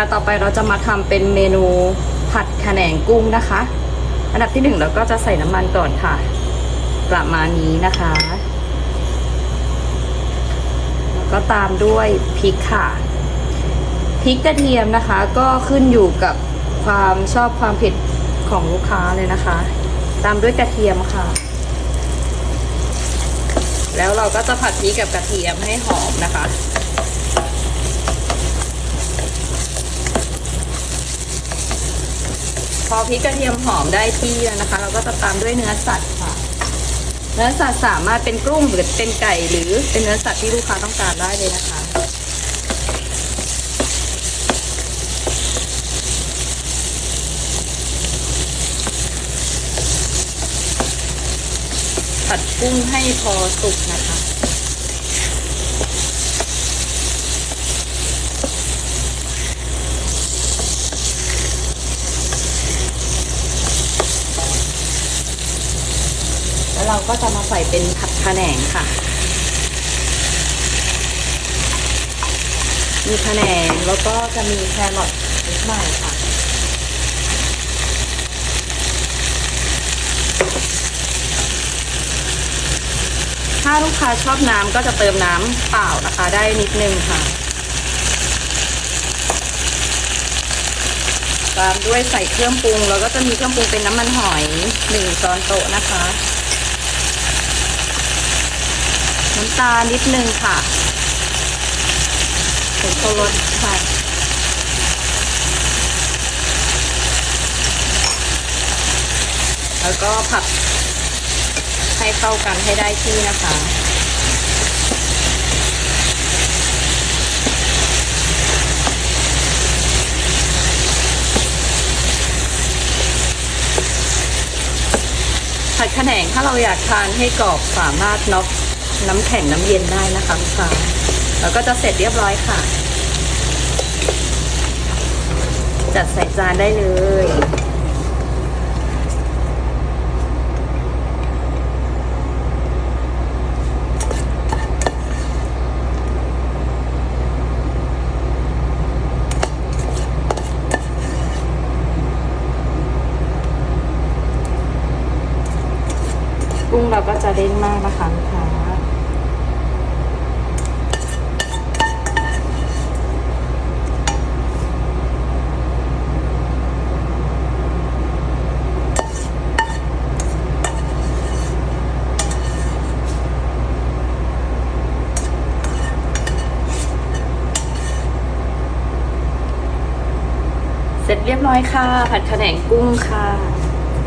ะต่อไปเราจะมาทำเป็นเมนูผัดแหนงกุ้งนะคะ อันดับที่หนึ่งเราก็จะใส่น้ำมันก่อนค่ะ ประมาณนี้นะคะแล้วก็ตามด้วยพริกค่ะพริกกระเทียมนะคะก็ขึ้นอยู่กับความชอบความเผ็ดของลูกค้าเลยนะคะ ตามด้วยกระเทียมค่ะ แล้วเราก็จะผัดพริกกับกระเทียมให้หอมนะคะ พอพริกกระเทียมหอมได้ที่แล้วนะคะ เราก็จะตามด้วยเนื้อสัตว์ค่ะ เนื้อสัตว์สามารถเป็นกุ้งหรือเป็นไก่หรือเป็นเนื้อสัตว์ที่ลูกค้าต้องการได้เลยนะคะผัดกุ้งให้พอสุกนะคะ เราก็จะมาใส่เป็นผัดขะแหนงค่ะ มีขะแหนงแล้วก็จะมีแครอทนิดหน่อยค่ะถ้าลูกค้าชอบน้ำก็จะเติมน้ำเปล่านะคะ ได้นิดนึงค่ะ ตามด้วยใส่เครื่องปรุง แล้วก็จะมีเครื่องปรุงเป็นน้ำมันหอยหนึ่งช้อนโต๊ะนะคะ น้ำตาลนิดนึงค่ะผงชูรสค่ะแล้วก็ผัดให้เข้ากันให้ได้ที่นะคะผัดขแหนงถ้าเราอยากทานให้กรอบสามารถน็อก น้ำแข็งน้ำเย็นได้นะคะลูกค้าแล้วก็จะเสร็จเรียบร้อยค่ะ จัดใส่จานได้เลยกุ้งเราก็จะเด้งมากนะคะลูกค้า เสร็จเรียบร้อยค่ะ ผัดขะแหนงกุ้งค่ะ